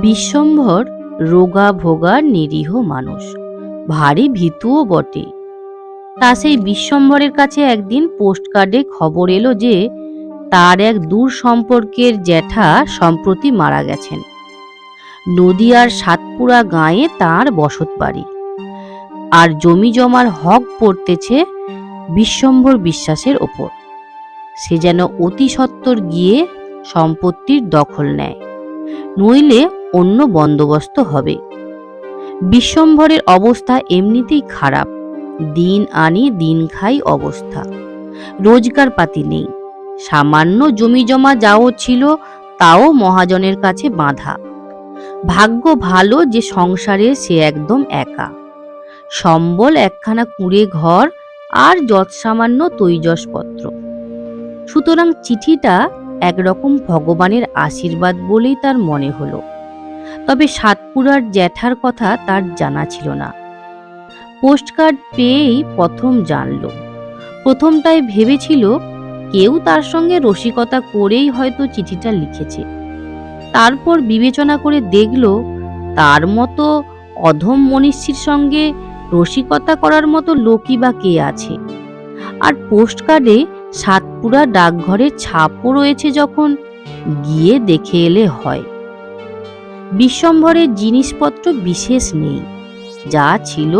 বিশ্বম্ভর রোগা ভোগা নিরীহ মানুষ। ভারী ভীতুও বটে। তা সেই বিশ্বম্ভরের কাছে একদিন পোস্টকার্ডে খবর এলো যে, তার এক দূর সম্পর্কের জ্যাঠা সম্প্রতি মারা গেছেন। নদিয়ার সাতপুরা গাঁয়ে তার বসত বাড়ি। আর জমি জমার হক পড়তেছে বিশ্বম্ভর বিশ্বাসের ওপর। সে যেন অতি সত্বর গিয়ে সম্পত্তির দখল নেয়। নইলে অন্য বন্দোবস্ত হবে। বিশ্বম্ভরের অবস্থা এমনিতেই খারাপ। দিন আনি দিন খাই অবস্থা। রোজগার পাতি নেই। সামান্য জমি জমা যাও ছিল, তাও মহাজনের কাছে বাঁধা। ভাগ্য ভালো যে সংসারে সে একদম একা। সম্বল একখানা কুঁড়ে ঘর আর যৎসামান্য তৈজসপত্র। সুতরাং চিঠিটা একরকম ভগবানের আশীর্বাদ বলেই তার মনে হলো। তবে সাতপুরার জ্যাঠার কথা তার জানা ছিল না। পোস্টকার্ড পেয়েই প্রথম জানল। প্রথমটায় ভেবেছিল কেউ তার সঙ্গে রসিকতা করেই হয়তো চিঠিটা লিখেছে। তারপর বিবেচনা করে দেখল তার মতো অধম মনীষীর সঙ্গে রসিকতা করার মতো লোকই বা কে আছে। আর পোস্টকার্ডে সাতপুরা ডাকঘরের ছাপও রয়েছে যখন, গিয়ে দেখে এলে হয়। বিশ্বম্ভরের জিনিসপত্র বিশেষ নেই। যা ছিল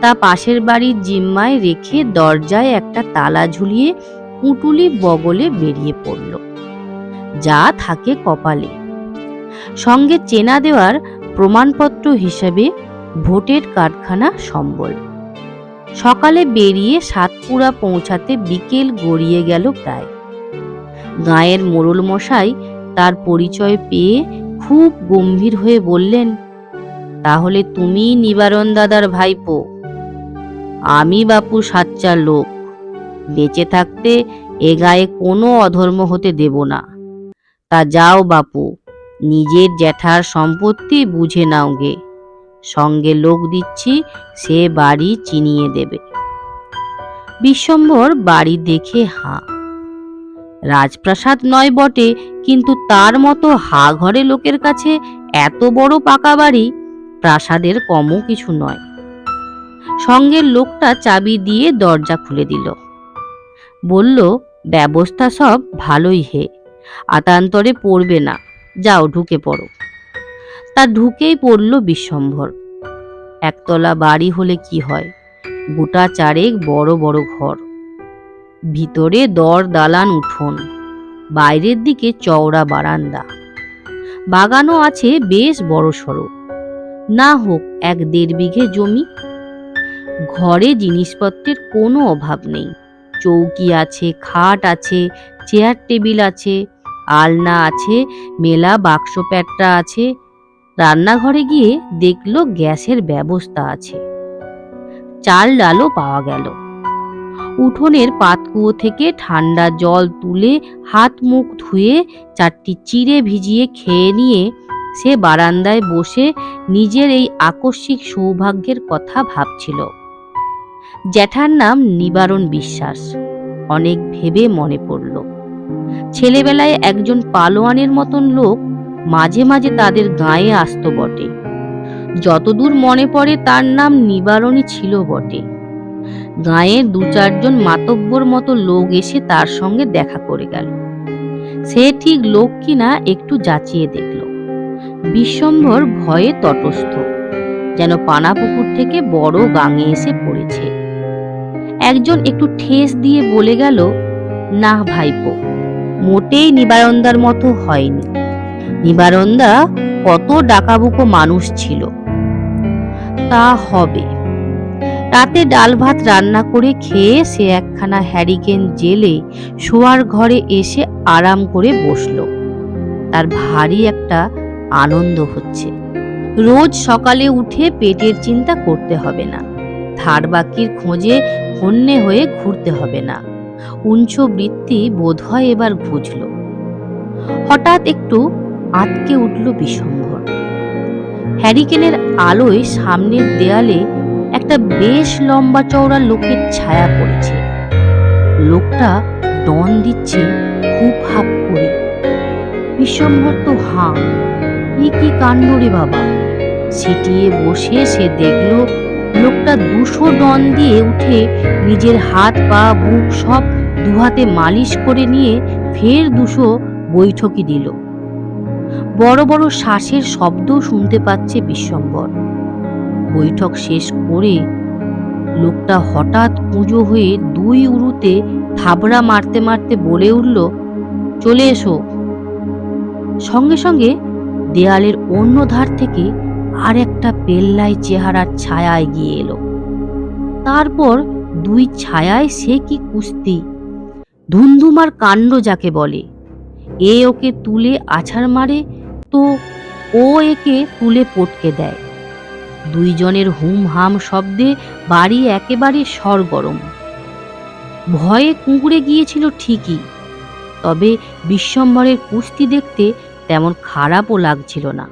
তা পাশের বাড়ির জিম্মায় রেখে দরজায় একটা তালা ঝুলিয়ে পুঁটুলি বগলে বেরিয়ে পড়ল। যা থাকে কপালে। সঙ্গে চেনা দেওয়ার প্রমাণপত্র হিসেবে ভোটের কারখানা সম্বল। সকালে বেরিয়ে সাতপুরা পৌঁছাতে বিকেল গড়িয়ে গেল প্রায়। গাঁয়ের মোড়ল মশাই তার পরিচয় পেয়ে খুব গম্ভীর হয়ে বললেন, তাহলে তুমি নিবারণ দাদার ভাইপো। আমি বাপু সাচ্চা লোক। বেঁচে থাকতে এ গায়ে কোনো অধর্ম হতে দেব না। তা যাও বাপু, নিজের জ্যাঠার সম্পত্তি বুঝে নাও গে। সঙ্গে লোক দিচ্ছি, সে বাড়ি চিনিয়ে দেবে। বিশ্বম্ভর বাড়ি দেখে হাঁ। রাজপ্রাসাদ নয় বটে, কিন্তু তার মতো হা ঘরে লোকের কাছে এত বড় পাকা বাড়ি, প্রাসাদের কমও কিছু নয়। সঙ্গের লোকটা চাবি দিয়ে দরজা খুলে দিল। বলল, ব্যবস্থা সব ভালোই হে, আতান্তরে পড়বে না, যাও ঢুকে পড়ো। তা ঢুকেই পড়ল বিশ্বম্ভর। একতলা বাড়ি হলে কি হয়? গোটা চারেক বড় বড় ঘর। ভিতরে দর দালান উঠোন, বাইরের দিকে চওড়া বারান্দা। বাগানও আছে বেশ বড় সড়ো। না হোক, এক দেড় বিঘে জমি। ঘরে জিনিসপত্রের কোনো অভাব নেই। চৌকি আছে, খাট আছে, চেয়ার টেবিল আছে, আলনা আছে, মেলা বাক্স প্যাটরা আছে রান্নাঘরে গিয়ে দেখল গ্যাসের ব্যবস্থা আছে। চাল ডালও পাওয়া গেল। উঠোনের পাতকুয়ো থেকে ঠান্ডা জল তুলে হাত মুখ ধুয়ে চারটি চিড়ে ভিজিয়ে খেয়ে নিয়ে সে বারান্দায় বসে নিজের এই আকস্মিক সৌভাগ্যের কথা ভাবছিল। জ্যাঠার নাম নিবারণ বিশ্বাস, অনেক ভেবে মনে পড়ল। ছেলেবেলায় একজন পালোয়ানের মতন লোক মাঝে মাঝে তাদের গায়ে আসতো বটে। যতদূর মনে পড়ে তার নাম নিবারণী ছিল বটে। গাঁয়ের দু চারজন মাতব্বর মতো লোক এসে তার সঙ্গে দেখা করে গেল। সে ঠিক লোক কিনা একটু যাচিয়ে দেখল। বিশ্বম্ভর ভয়ে তটস্থ, যেন পানাপুকুর থেকে বড় গাঙে এসে পড়েছে। একজন একটু ঠেস দিয়ে বলে গেল না ভাইপো, মোটেই নিবারণদার মতো হয়নি। নিবারণদা কত ডাকাবুকো মানুষ ছিল। তা হবে। রাতে ডাল ভাত রান্না করে খেয়ে সে একখানা হ্যারিকেন জেলে শোয়ার ঘরে এসে আরাম করে বসল। তার ভারী একটা আনন্দ হচ্ছে। রোজ সকালে উঠে পেটের চিন্তা করতে হবে না। ধার বাকির খোঁজে হন্যে হয়ে ঘুরতে হবে না। উঞ্চ বৃত্তি বোধহয় এবার ঘুচল হঠাৎ একটু আটকে উঠল বিশ্বম্ভর হ্যারিকেনের আলোয় সামনের দেয়ালে একটা বেশ লম্বা চওড়া লোকের ছায়া পড়েছে। লোকটা ডন দিচ্ছে খুব হাপ করে। বিশ্বম্ভর তো হাঁ, এ কি কাণ্ড রে বাবা? সিটিয়ে বসে সে দেখল লোকটা দুশো ডন দিয়ে উঠে নিজের হাত, পা, বুক সব দুহাতে মালিশ করে নিয়ে ফের দুশো বৈঠকি দিল। বড় বড় শ্বাসের শব্দও শুনতে পাচ্ছে বিশ্বম্বর। বৈঠক শেষ করে লোকটা হঠাৎ পুজো হয়ে দুই উরুতে থাবড়া মারতে মারতে বলে উঠল, চলে এসো। সঙ্গে সঙ্গে দেয়ালের অন্য ধার থেকে আর একটা পেল্লাই চেহারার ছায়া এগিয়ে এলো। তারপর দুই ছায়ায় সে কি কুস্তি ধুমধুমার কাণ্ড যাকে বলে। এ ওকে তুলে আছাড় মারে তো ও একে তুলে পটকে দেয়। দুইজনের হুম হাম শব্দে বাড়ি একেবারে সরগরম। ভয়ে কুঁকড়ে গিয়েছিল ঠিকই, তবে বিশ্বম্বরের কুস্তি দেখতে তেমন খারাপও লাগছিল না।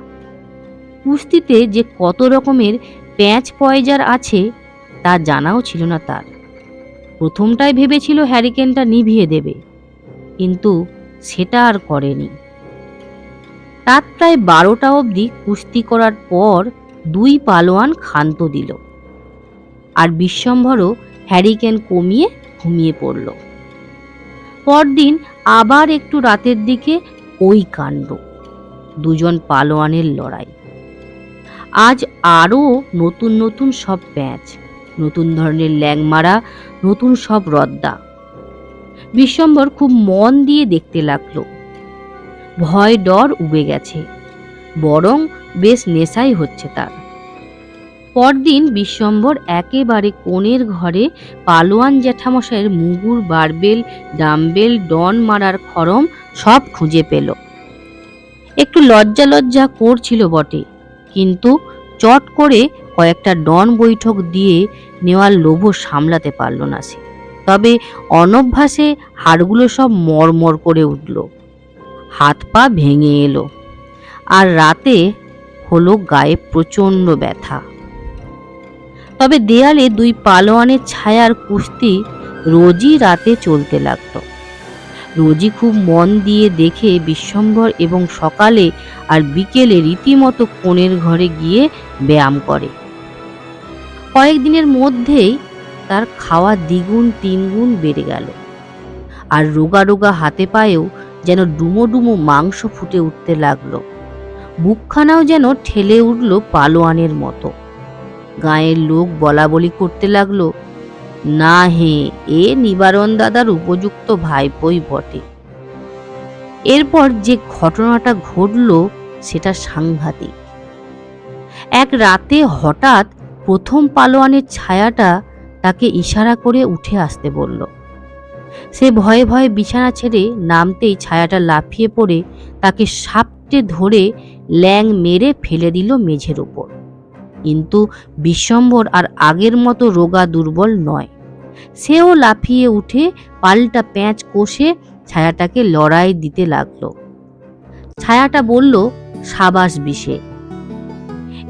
কুস্তিতে যে কত রকমের প্যাঁচ পয়জার আছে, তা জানাও ছিল না তার। প্রথমটাই ভেবেছিল হ্যারিকেনটা নিভিয়ে দেবে, কিন্তু সেটা আর করেনি। রাত প্রায় বারোটা অবধি কুস্তি করার পর দুই পালোয়ান ক্ষান্ত দিল আর বিশ্বম্ভরও হ্যারিকেন কমিয়ে ঘুমিয়ে পড়ল। পরদিন আবার একটু রাতের দিকে ওই কাণ্ড, দুজন পালোয়ানের লড়াই। আজ আরও নতুন নতুন সব প্যাঁচ, নতুন ধরনের ল্যাংমারা, নতুন সব রদ্দা। বিশ্বম্বর খুব মন দিয়ে দেখতে লাগল ভয় ডর উবে গেছে। বরং বেশ নেশাই হচ্ছে তার। পরদিন বিশ্বম্বর একেবারে কোণের ঘরে পালোয়ান জ্যাঠামশাইয়ের মুগুর, বারবেল, ডাম্বেল, ডন মারার খরম সব খুঁজে পেল। একটু লজ্জা লজ্জা করছিল বটে, কিন্তু চট করে কয়েকটা ডন বৈঠক দিয়ে নেওয়ার লোভ সামলাতে পারল না সে। তবে অনভ্যাসে হাড়গুলো সব মরমর করে উঠল। হাত পা ভেঙে এলো। আর রাতে হলো গায়ে প্রচণ্ড ব্যথা। তবে দেয়ালে দুই পালোয়ানের ছায়ার কুস্তি রোজই রাতে চলতে লাগতো। রোজই খুব মন দিয়ে দেখে বিশ্বম্ভর এবং সকালে আর বিকেলে রীতিমতো কোণের ঘরে গিয়ে ব্যায়াম করে। কয়েকদিনের মধ্যেই তার খাওয়া দ্বিগুণ তিনগুণ বেড়ে গেল। আর রোগা রোগা হাতে পায়েও যেন ডুমো ডুমো মাংস ফুটে উঠতে লাগল। বুকখানাও যেন ঠেলে উঠল পালোয়ানের মতো। গায়ের লোক বলা বলি করতে লাগল, না হে, এ নিবারণ দাদার উপযুক্ত ভাইপোই বটে। এরপর যে ঘটনাটা ঘটল, সেটা সাংঘাতিক। এক রাতে হঠাৎ প্রথম পালোয়ানের ছায়াটা তাকে ইশারা করে উঠে আসতে বলল সে ভয়ে ভয়ে বিছানা ছেড়ে নামতেই ছায়াটা লাফিয়ে পড়ে তাকে সাপটে ধরে ল্যাং মেরে ফেলে দিল মেঝের উপর। কিন্তু বিশ্বম্বর আর আগের মতো রোগা দুর্বল নয়। সেও লাফিয়ে উঠে পাল্টা প্যাঁচ কষে ছায়াটাকে লড়াই দিতে লাগল। ছায়াটা বলল, সাবাস বিষে।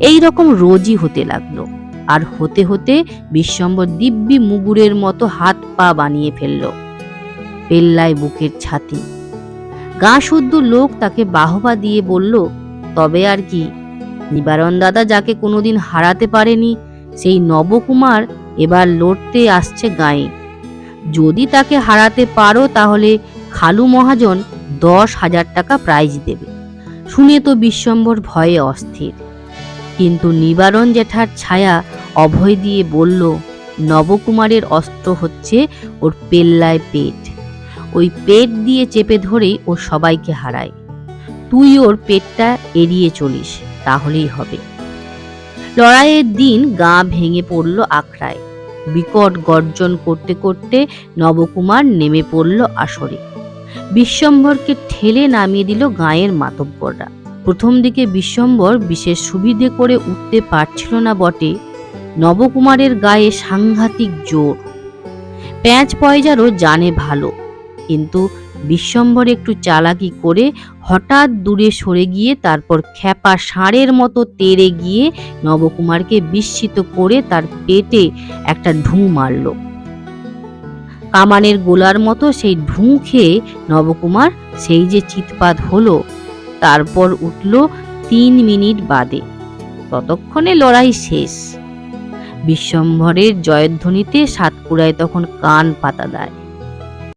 এই রকম রোজই হতে লাগল। আর হতে হতে বিশ্বম্বর দিব্যি মুগুরের মতো হাত পা বানিয়ে ফেলল। পেল্লায় বুকের ছাতি। গা শুদ্ধ লোক তাকে বাহবা দিয়ে বলল, তবে আর কি, নিবারণ দাদা যাকে কোনোদিন হারাতে পারেনি, সেই নবকুমার এবার লড়তে আসছে গায়ে। যদি তাকে হারাতে পারো তাহলে খালু মহাজন দশ হাজার টাকা প্রাইজ দেবে। শুনে তো বিশ্বম্বর ভয়ে অস্থির। কিন্তু নিবারণ জেঠার ছায়া অভয় দিয়ে বলল, নবকুমারের অস্ত্র হচ্ছে ওর পেল্লায় পেট। ওই পেট দিয়ে চেপে ধরেই ও সবাইকে হারায়। তুই ওর পেটটা এড়িয়ে চলিস, তাহলেই হবে। লড়াইয়ের দিন গা ভেঙে পড়ল আখড়ায়। বিকট গর্জন করতে করতে নবকুমার নেমে পড়ল আসরে। বিশ্বম্বরকে ঠেলে নামিয়ে দিল গাঁয়ের মাতব্বররা। প্রথম দিকে বিশ্বম্বর বিশেষ সুবিধে করে উঠতে পারছিল না বটে। নবকুমারের গায়ে সাংঘাতিক জোর। প্যাঁচ পয়জারও জানে ভালো। কিন্তু বিশ্বম্বর একটু চালাকি করে হঠাৎ দূরে সরে গিয়ে তারপর খ্যাপা ষাঁড়ের মতো তেড়ে গিয়ে নবকুমারকে বিস্মিত করে তার পেটে একটা ঢুঁ মারল। কামানের গোলার মতো সেই ঢুঁ খেয়ে নবকুমার সেই যে চিৎপাত হলো, তারপর উঠল তিন মিনিট বাদে। ততক্ষণে লড়াই শেষ। বিশ্বম্ভরের জয়ধ্বনিতে সাতপুরায় তখন কান পাতা দেয়।